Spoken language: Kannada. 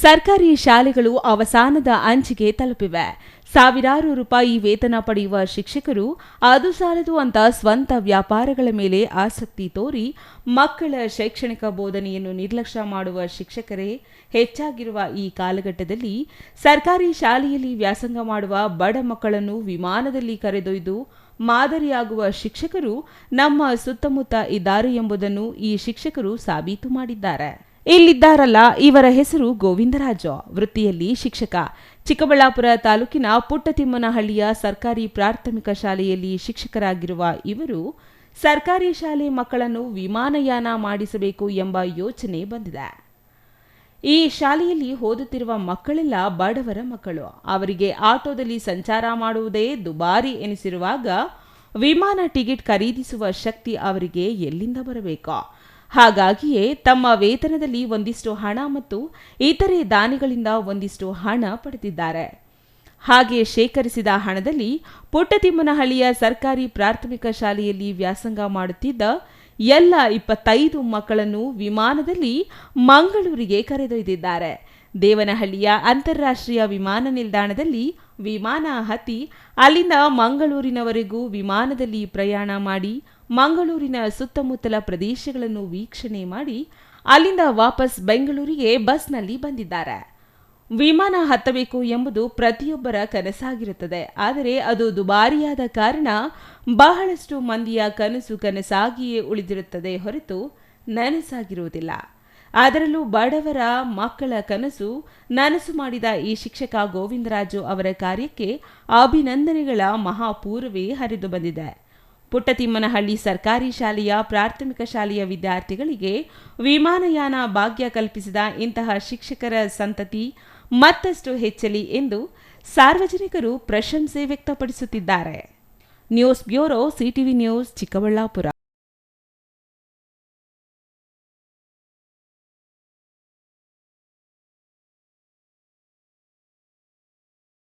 ಸರ್ಕಾರಿ ಶಾಲೆಗಳು ಅವಸಾನದ ಅಂಚಿಗೆ ತಲುಪಿವೆ. ಸಾವಿರಾರು ರೂಪಾಯಿ ವೇತನ ಪಡೆಯುವ ಶಿಕ್ಷಕರು ಅದು ಸಾಲದು ಅಂತ ಸ್ವಂತ ವ್ಯಾಪಾರಗಳ ಮೇಲೆ ಆಸಕ್ತಿ ತೋರಿ ಮಕ್ಕಳ ಶೈಕ್ಷಣಿಕ ಬೋಧನೆಯನ್ನು ನಿರ್ಲಕ್ಷ್ಯ ಮಾಡುವ ಶಿಕ್ಷಕರೇ, ಹೆಚ್ಚಾಗಿರುವ ಈ ಕಾಲಘಟ್ಟದಲ್ಲಿ ಸರ್ಕಾರಿ ಶಾಲೆಯಲ್ಲಿ ವ್ಯಾಸಂಗ ಮಾಡುವ ಬಡ ಮಕ್ಕಳನ್ನು ವಿಮಾನದಲ್ಲಿ ಕರೆದೊಯ್ದು ಮಾದರಿಯಾಗುವ ಶಿಕ್ಷಕರು ನಮ್ಮ ಸುತ್ತಮುತ್ತ ಇದ್ದಾರೆ ಎಂಬುದನ್ನು ಈ ಶಿಕ್ಷಕರು ಸಾಬೀತು ಮಾಡಿದ್ದಾರೆ. ಇಲ್ಲಿದ್ದಾರಲ್ಲ, ಇವರ ಹೆಸರು ಗೋವಿಂದರಾಜ. ವೃತ್ತಿಯಲ್ಲಿ ಶಿಕ್ಷಕ. ಚಿಕ್ಕಬಳ್ಳಾಪುರ ತಾಲೂಕಿನ ಪುಟ್ಟತಿಮ್ಮನಹಳ್ಳಿಯ ಸರ್ಕಾರಿ ಪ್ರಾಥಮಿಕ ಶಾಲೆಯಲ್ಲಿ ಶಿಕ್ಷಕರಾಗಿರುವ ಇವರು, ಸರ್ಕಾರಿ ಶಾಲೆ ಮಕ್ಕಳನ್ನು ವಿಮಾನಯಾನ ಮಾಡಿಸಬೇಕು ಎಂಬ ಯೋಚನೆ ಬಂದಿದೆ. ಈ ಶಾಲೆಯಲ್ಲಿ ಓದುತ್ತಿರುವ ಮಕ್ಕಳೆಲ್ಲ ಬಡವರ ಮಕ್ಕಳು. ಅವರಿಗೆ ಆಟೋದಲ್ಲಿ ಸಂಚಾರ ಮಾಡುವುದೇ ದುಬಾರಿ ಎನಿಸಿರುವಾಗ, ವಿಮಾನ ಟಿಕೆಟ್ ಖರೀದಿಸುವ ಶಕ್ತಿ ಅವರಿಗೆ ಎಲ್ಲಿಂದ ಬರಬೇಕು? ಹಾಗಾಗಿಯೇ ತಮ್ಮ ವೇತನದಲ್ಲಿ ಒಂದಿಷ್ಟು ಹಣ ಮತ್ತು ಇತರೆ ದಾನಿಗಳಿಂದ ಒಂದಿಷ್ಟು ಹಣ ಪಡೆದಿದ್ದಾರೆ. ಹಾಗೆ ಶೇಖರಿಸಿದ ಹಣದಲ್ಲಿ ಪುಟ್ಟತಿಮ್ಮನಹಳ್ಳಿಯ ಸರ್ಕಾರಿ ಪ್ರಾಥಮಿಕ ಶಾಲೆಯಲ್ಲಿ ವ್ಯಾಸಂಗ ಮಾಡುತ್ತಿದ್ದ ಎಲ್ಲ ಇಪ್ಪತ್ತೈದು ಮಕ್ಕಳನ್ನು ವಿಮಾನದಲ್ಲಿ ಮಂಗಳೂರಿಗೆ ಕರೆದೊಯ್ದಿದ್ದಾರೆ. ದೇವನಹಳ್ಳಿಯ ಅಂತಾರಾಷ್ಟ್ರೀಯ ವಿಮಾನ ನಿಲ್ದಾಣದಲ್ಲಿ ವಿಮಾನ ಹತ್ತಿ ಅಲ್ಲಿಂದ ಮಂಗಳೂರಿನವರೆಗೂ ವಿಮಾನದಲ್ಲಿ ಪ್ರಯಾಣ ಮಾಡಿ ಮಂಗಳೂರಿನ ಸುತ್ತಮುತ್ತಲ ಪ್ರದೇಶಗಳನ್ನು ವೀಕ್ಷಣೆ ಮಾಡಿ ಅಲ್ಲಿಂದ ವಾಪಸ್ ಬೆಂಗಳೂರಿಗೆ ಬಸ್ನಲ್ಲಿ ಬಂದಿದ್ದಾರೆ. ವಿಮಾನ ಹತ್ತಬೇಕು ಎಂಬುದು ಪ್ರತಿಯೊಬ್ಬರ ಕನಸಾಗಿರುತ್ತದೆ. ಆದರೆ ಅದು ದುಬಾರಿಯಾದ ಕಾರಣ ಬಹಳಷ್ಟು ಮಂದಿಯ ಕನಸು ಕನಸಾಗಿಯೇ ಉಳಿದಿರುತ್ತದೆ ಹೊರತು ನನಸಾಗಿರುವುದಿಲ್ಲ. ಅದರಲ್ಲೂ ಬಡವರ ಮಕ್ಕಳ ಕನಸು ನನಸು ಮಾಡಿದ ಈ ಶಿಕ್ಷಕ ಗೋವಿಂದರಾಜು ಅವರ ಕಾರ್ಯಕ್ಕೆ ಅಭಿನಂದನೆಗಳ ಮಹಾಪೂರ್ವೇ ಹರಿದು ಬಂದಿದೆ. ಪುಟ್ಟತಿಮ್ಮನಹಳ್ಳಿ ಸರ್ಕಾರಿ ಶಾಲೆಯ ಪ್ರಾಥಮಿಕ ಶಾಲೆಯ ವಿದ್ಯಾರ್ಥಿಗಳಿಗೆ ವಿಮಾನಯಾನ ಭಾಗ್ಯ ಕಲ್ಪಿಸಿದ ಇಂತಹ ಶಿಕ್ಷಕರ ಸಂತತಿ ಮತ್ತಷ್ಟು ಹೆಚ್ಚಲಿ ಎಂದು ಸಾರ್ವಜನಿಕರು ಪ್ರಶಂಸೆ ವ್ಯಕ್ತಪಡಿಸುತ್ತಿದ್ದಾರೆ. News bureau C T V news Chikkaballapur.